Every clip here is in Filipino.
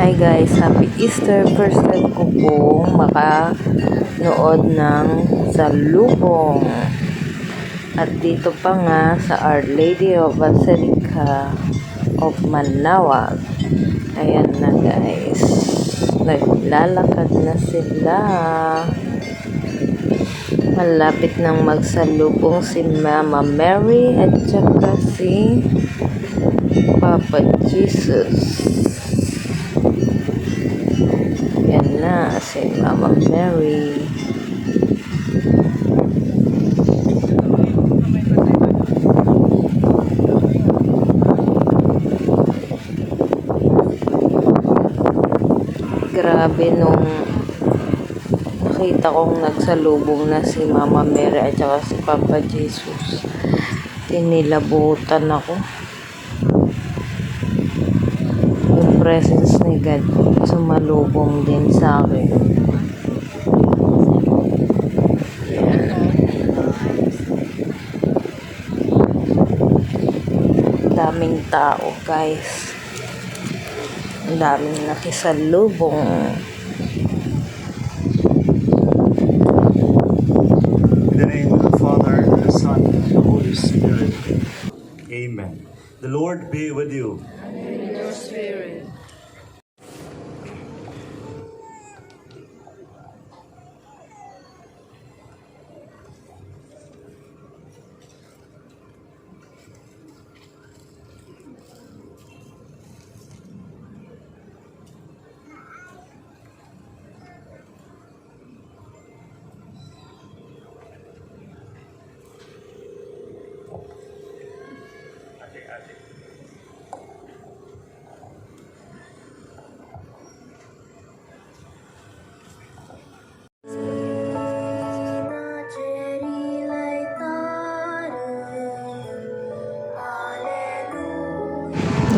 Hi guys, happy Easter. First time ko pong makanood ng salubong. At dito pa nga sa Our Lady of Basilica of Manawag. Ayan na guys. Naglalakad na sila. Malapit nang magsalubong si Mama Mary at saka si Papa Jesus. Na si Mama Mary. Grabe nung nakita kong nagsalubong na si Mama Mary at saka si Papa Jesus. Tinilabutan ako. Yung presence ni God sumalubong din sa akin. Daming tao guys. Ang daming nakisalubong. In the name of the Father, the Son, and the Holy Spirit. Amen. The Lord be with you.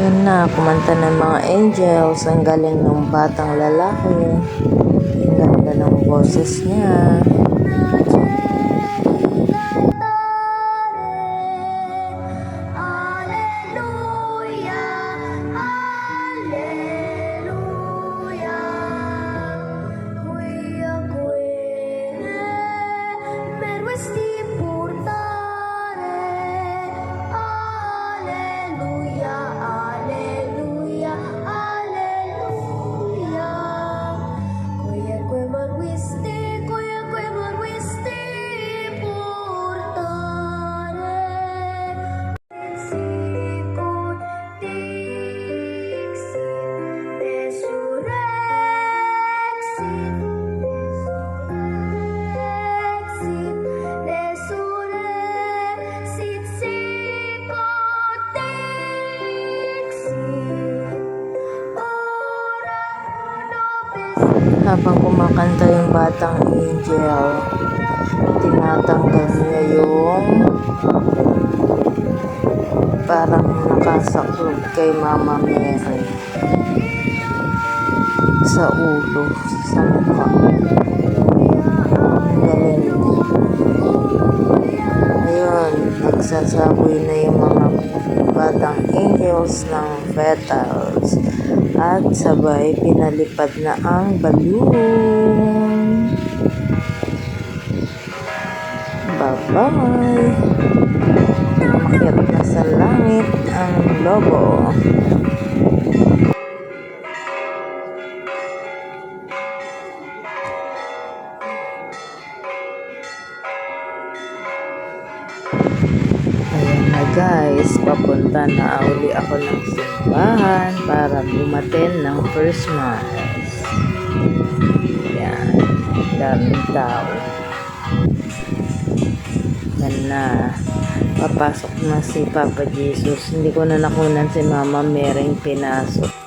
Yun na, kumanta ng mga angels. Ang galing ng batang lalaki. Ang ganda ng boses niya. Habang kumakanta yung batang angel, tinatanggal niya yung parang nakasaklog kay Mama Mary sa ulo, sa mukha. Galing. Ayun, nagsasaboy na yung mga batang angels ng petals. At sabay pinalipad na ang balloon. Bye-bye. Umakyat na sa langit guys, papunta na uli ako ng simbahan para bumaten ng first mass. Ayan, daming tao. Yan na. Papasok na si Papa Jesus. Hindi ko na nakunan si Mama Mereng pinasok.